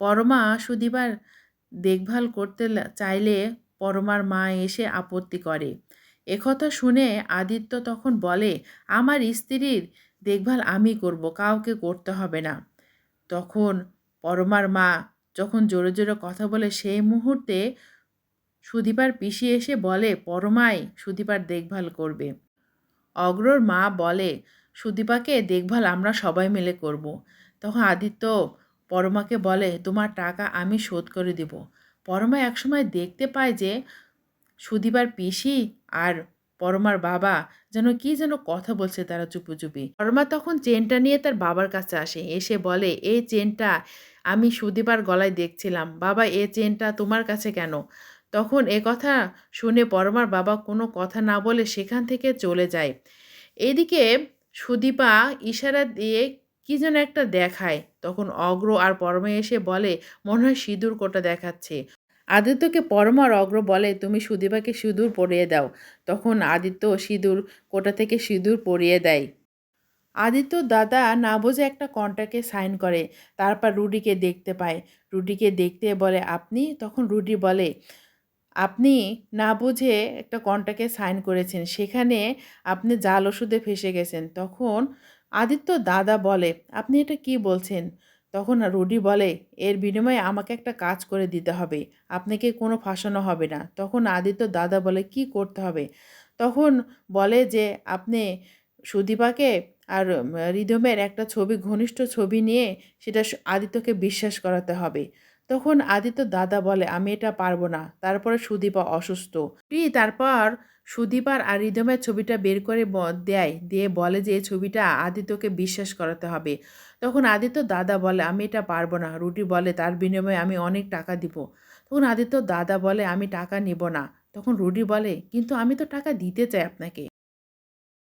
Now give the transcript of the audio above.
পরমা সুদীপার দেখভাল করতে চাইলে পরমার মা এসে আপত্তি করে। একথা শুনে আদিত্য তখন বলে, আমার স্ত্রীর দেখভাল আমি করব, কাউকে করতে হবে না। তখন পরমার মা যখন জোরে জোরে কথা বলে সেই মুহূর্তে সুদীপার পিসি এসে বলে, পরমাই সুদীপার দেখভাল করবে। অগ্রর মা বলে সুদীপাকে দেখভাল আমরা সবাই মিলে করব। তখন আদিত্য পরমাকে বলে, তোমার টাকা আমি শোধ করে দেব। পরমা একসময় দেখতে পায় যে সুদীপার পিসি আর পরমার বাবা যেন কি যেন কথা বলছে তারা চুপি চুপি পরমা তখন চেনটা নিয়ে তার বাবার কাছে আসে। এসে বলে এই চেনটা আমি সুদীপার গলায় দেখছিলাম। বাবা, এ চেনটা তোমার কাছে কেন? তখন এ কথা শুনে পরমার বাবা কোনো কথা না বলে সেখান থেকে চলে যায়। এদিকে সুদীপা ইশারা দিয়ে কি যেন একটা দেখায়। তখন অগ্র আর পরমা এসে বলে, মনে হয় সিঁদুর কোটা দেখাচ্ছে। আদিত্যকে পরমা আর অগ্র বলে, তুমি সুদীপাকে সিঁদুর পরিয়ে দাও। তখন আদিত্য সিঁদুর কোটা থেকে সিঁদুর পরিয়ে দেয়। আদিত্য দাদা না বুঝে একটা কন্ট্রাক্টে সাইন করে, তারপর রুডিকে দেখতে পায়। রুডিকে দেখতে বলে, আপনি? তখন রুডি বলে, আপনি না বুঝে একটা কন্ট্রাক্টে সাইন করেছেন। সেখানে আপনি জাল ওষুধে ফেসে গেছেন। তখন আদিত্য দাদা বলে, আপনি এটা কি বলছেন? তখন রুডি বলে, এর বিনিময়ে আমাকে একটা কাজ করে দিতে হবে, আপনাকে কোনো ফাঁসানো হবে না। তখন আদিত্য দাদা বলে, কি করতে হবে? তখন বলে যে, আপনি সুদীপাকে আর রিদমের একটা ছবি, ঘনিষ্ঠ ছবি নিয়ে সেটা আদিত্যকে বিশ্বাস করাতে হবে। তখন আদিত্য দাদা বলে, আমি এটা পারব না। তারপরে সুদীপা অসুস্থ। রি তারপর সুদীপার আর রিদমের ছবিটা বের করে দেয়। দিয়ে বলে যে ছবিটা আদিত্যকে বিশ্বাস করাতে হবে। তখন আদিত্য দাদা বলে, আমি এটা পারব না। রুটি বলে, তার বিনিময়ে আমি অনেক টাকা দিব। তখন আদিত্য দাদা বলে, আমি টাকা নিব না। তখন রুডি বলে, কিন্তু আমি তো টাকা দিতে চাই আপনাকে।